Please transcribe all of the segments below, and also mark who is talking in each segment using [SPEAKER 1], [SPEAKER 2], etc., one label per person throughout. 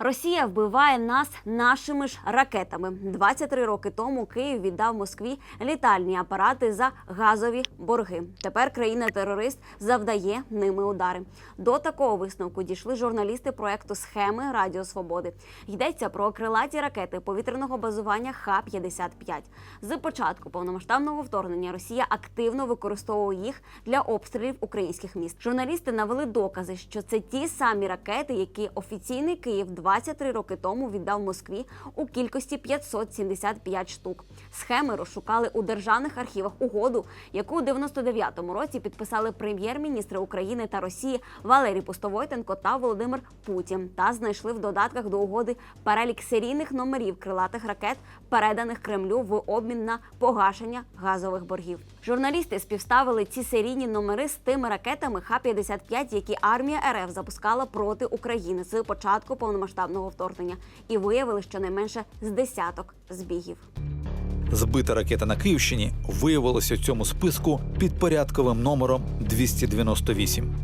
[SPEAKER 1] Росія вбиває нас нашими ж ракетами. 23 роки тому Київ віддав Москві літальні апарати за газові борги. Тепер країна-терорист завдає ними удари. До такого висновку дійшли журналісти проекту Схеми Радіо Свободи. Йдеться про крилаті ракети повітряного базування Х-55. З початку повномасштабного вторгнення Росія активно використовує їх для обстрілів українських міст. Журналісти навели докази, що це ті самі ракети, які офіційний Київ 23 роки тому віддав Москві у кількості 575 штук. Схеми розшукали у державних архівах угоду, яку у 99-му році підписали прем'єр-міністри України та Росії Валерій Пустовойтенко та Володимир Путін. Та знайшли в додатках до угоди перелік серійних номерів крилатих ракет, переданих Кремлю в обмін на погашення газових боргів. Журналісти співставили ці серійні номери з тими ракетами Х-55, які армія РФ запускала проти України з початку повномасштабного вторгнення, і виявили щонайменше з десяток збігів.
[SPEAKER 2] Збита ракета на Київщині виявилася в цьому списку під порядковим номером 298.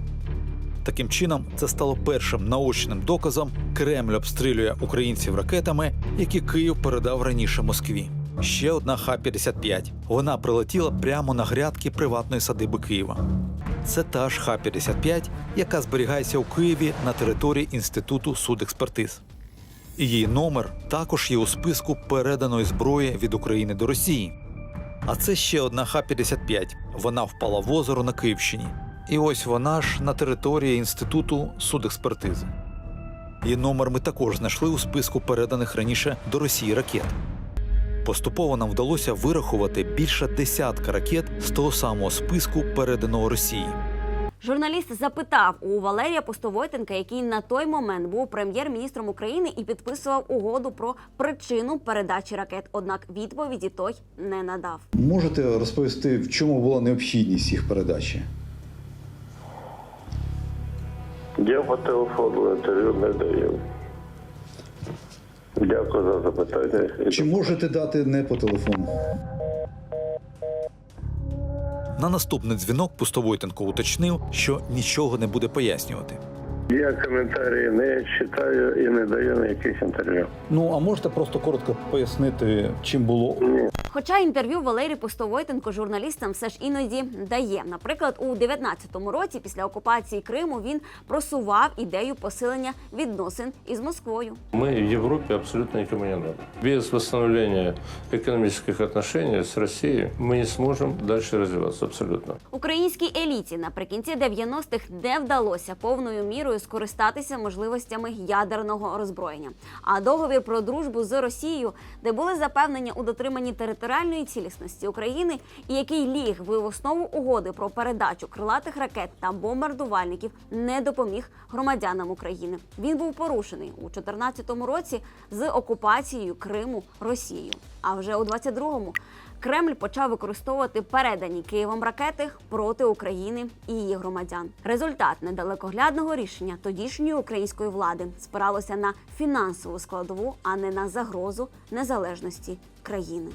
[SPEAKER 2] Таким чином, це стало першим наочним доказом Кремль обстрілює українців ракетами, які Київ передав раніше Москві. Ще одна Х-55. Вона прилетіла прямо на грядки приватної садиби Києва. Це та ж Х-55, яка зберігається у Києві на території інституту судекспертиз. Її номер також є у списку переданої зброї від України до Росії. А це ще одна Х-55. Вона впала в озеро на Київщині. І ось вона ж на території інституту судекспертизи. Її номер ми також знайшли у списку переданих раніше до Росії ракет. Поступово нам вдалося вирахувати більше десятка ракет з того самого списку, переданого Росії.
[SPEAKER 1] Журналіст запитав у Валерія Пустовойтенка, який на той момент був прем'єр-міністром України і підписував угоду про причину передачі ракет. Однак відповіді той не надав.
[SPEAKER 3] Можете розповісти, в чому була необхідність їх передачі?
[SPEAKER 4] Я по телефону інтерв'ю не даю. Дякую за запитання.
[SPEAKER 3] Чи можете дати не по телефону?
[SPEAKER 2] На наступний дзвінок Пустовойтенко уточнив, що нічого не буде пояснювати.
[SPEAKER 4] Я коментарі не читаю і не даю ніяких інтерв'ю.
[SPEAKER 3] Ну а можете просто коротко пояснити, чим було
[SPEAKER 1] Хоча інтерв'ю Валерій Пустовойтенко журналістам все ж іноді дає. Наприклад, у 19-му році, після окупації Криму, він просував ідею посилення відносин із Москвою.
[SPEAKER 5] Мы в Европе абсолютно никому не надо. Без восстановления экономических отношений с Россией мы не сможем дальше развиваться абсолютно.
[SPEAKER 1] Українській еліті наприкінці 90-х не вдалося повною мірою скористатися можливостями ядерного роззброєння. А договір про дружбу з Росією, де були запевнення у дотриманні територіальної цілісності України, і який ліг в основу угоди про передачу крилатих ракет та бомбардувальників, не допоміг громадянам України. Він був порушений у 2014 році з окупацією Криму Росією. А вже у 22-му Кремль почав використовувати передані Києвом ракети проти України і її громадян. Результат недалекоглядного рішення тодішньої української влади спиралося на фінансову складову, а не на загрозу незалежності країни.